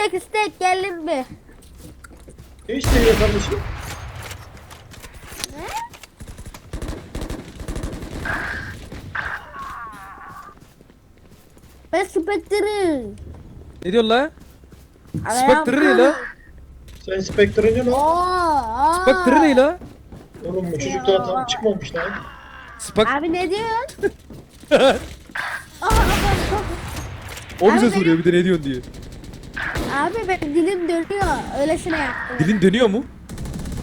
istek istek gelin mi? Ne istiyor kardeşim? Ben Spectre'ı. Ne diyorsun la? Spectre ne la? Sen Spectre'ı ne lan? Oo. Spectre ne la? Oğlum bu çocuk daha tam çıkmamış lan. Spec... Abi ne diyorsun? O bize soruyor bir de ne diyorsun diye. Abi benim dilim dönüyor. Öylesine yaptım. Dilin dönüyor mu?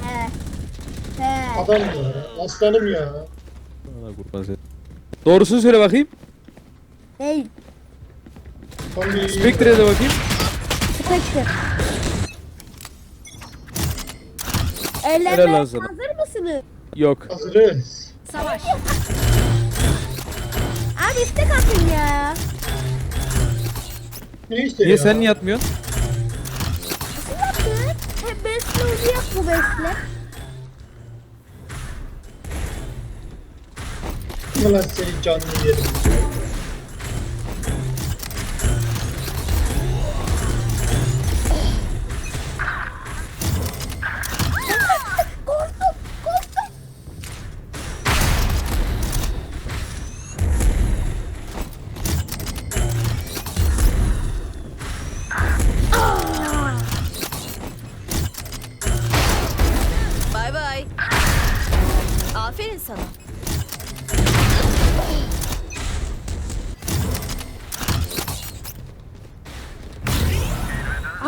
He. He. Adam ya. Aslanım ya. Ana kurban seni. Doğrusunu söyle bakayım. Hey. Tam bir Spectre'ye de bakayım. Spectre. Helal Eğlenmeye hazır mısınız? Yok. Hazırız. Savaş. Abi istek atın ya. Ne istiyor Niye ya? sen niye atmıyorsun? Besle uyuyak bu besle. Ulan senin canını yerim.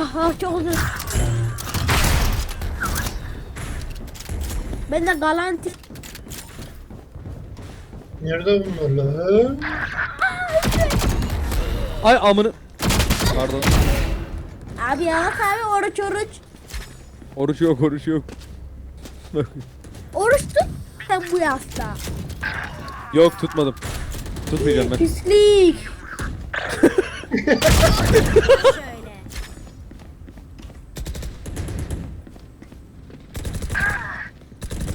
Aha çok uzun. Ben de galanti. Nerede bunlar lan? Ay amını. Pardon. Abi yavaş abi oruç oruç. Oruç yok oruç yok. Oruç tut. Sen bu yasta. yok tutmadım. Tutmayacağım ben. Pislik.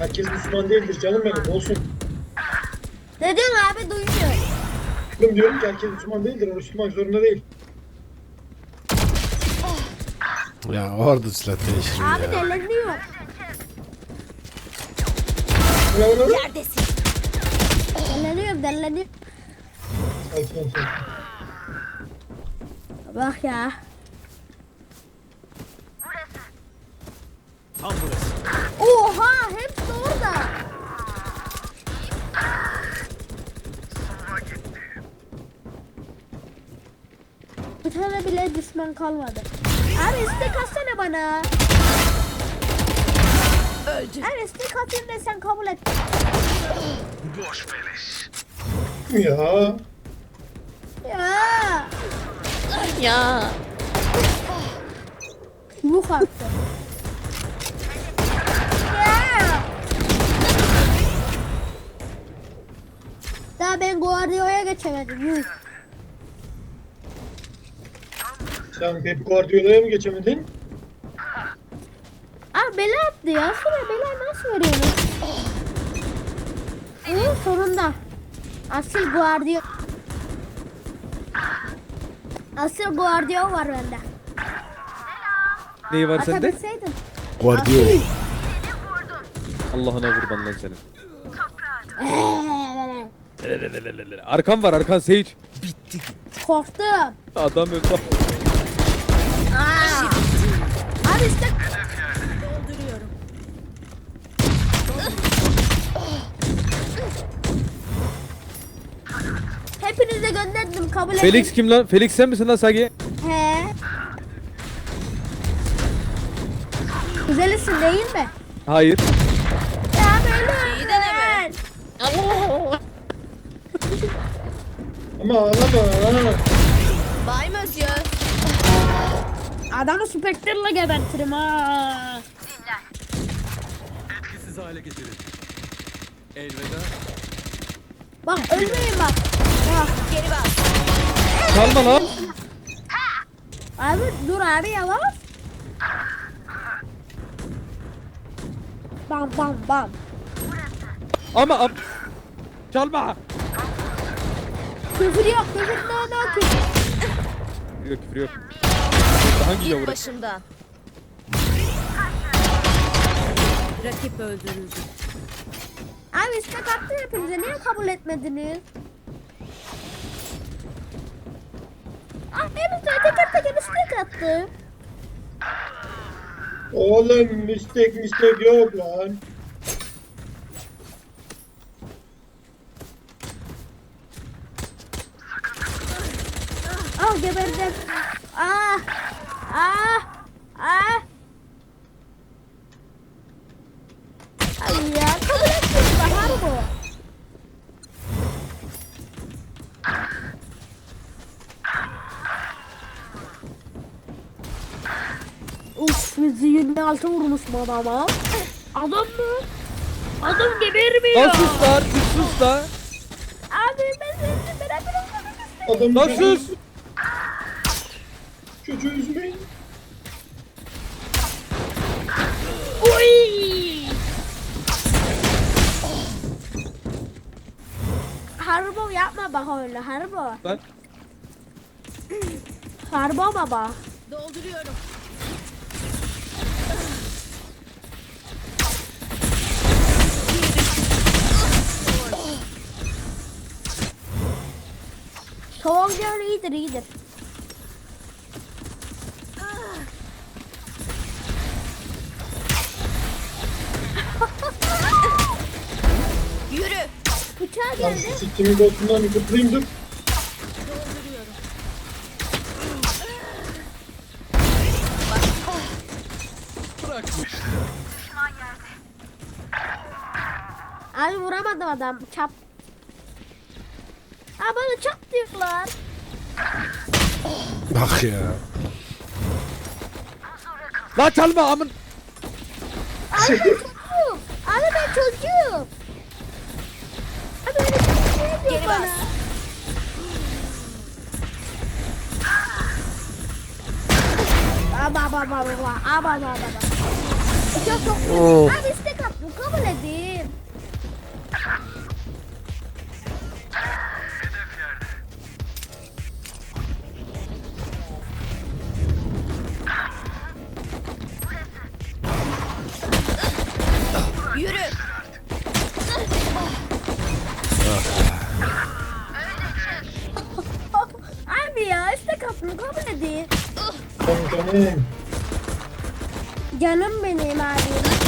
Herkes Müslüman değildir canım benim. Olsun. Ne diyorsun abi duymuyor. Oğlum diyorum ki herkes Müslüman değildir. Oruç tutmak zorunda değil. Ya orada silah değişirim Abi ya. deleniyor. Ulan ulan ulan. Neredesin? Deleniyor deleniyor. Sakin ol sakin. Bak ya. Oha hepsi orada. Bir tane bile düşman kalmadı. Abi istek atsana bana. Öldü. Abi istek atayım da sen kabul et. Ya. Ya. Ya. Yuh attı. Daha ben Guardiola'ya geçemedim. Yuh. Sen Pep Guardiola'ya mı geçemedin? Abi bela attı ya. Şuraya bela nasıl veriyorsun? Hı, sonunda. Asıl Guardiola. Asıl Guardiola var bende. Neyi var sende? Atabilseydim. Guardiola. Allah'ına kurban lan senin. Arkan var arkan Sage. Korktum. Adam öldü. Abi işte Dolduruyorum. hepinize gönderdim kabul edin. Felix kim lan? Felix sen misin lan Sagi? He. Güzelisin değil mi? Hayır. Ya böyle İyi deneme. Ama ağlama. Bay Monsieur. Adamı Spectre'la gebertirim ha. Etkisiz hale getirin. Elveda. Bak ölmeyin bak. Bak. Geri bas. Çalma lan. Abi dur abi yavaş. Bam bam bam. Ama am Çalma. Küfür yok küfür no no küfür. Yok küfür yok. Hangi Git yavru? başımdan. Rakip öldürüldü. Abi istek attım hepinize. Niye kabul etmediniz? Abi hepinize teker teker istek attım. Oğlum mistek mistek yok lan. Ah geberdim. Ah. Ah. Ah. Ay ya kabul etmiyorum bahar bu. Uf 126 vurmuş bu adama. Adam mı? Adam gebermiyor. Lan sus lan. Bir sus lan. Abi ben seni beraber olmadım istedim. Lan sus. Çocuğu üzmeyin. Uy! Harbo yapma bak öyle harbo. Lan. Harbo baba. Dolduruyorum. Soldier iyidir iyidir. Yürü. Bıçağı Lan geldi. koltuğundan bir kıplayayım dur. Abi vuramadım adam. Çap. Aa bana çap diyorlar. Bak ya. Lan çalma amın. Abi ben çocuğum. Abi ben çocuğum. Geri bas. Aba aba aba aba aba aba aba. Çok çok. Oh. Abi istek attım kabul edin. Edin. Tamam tamam. Canım benim abi.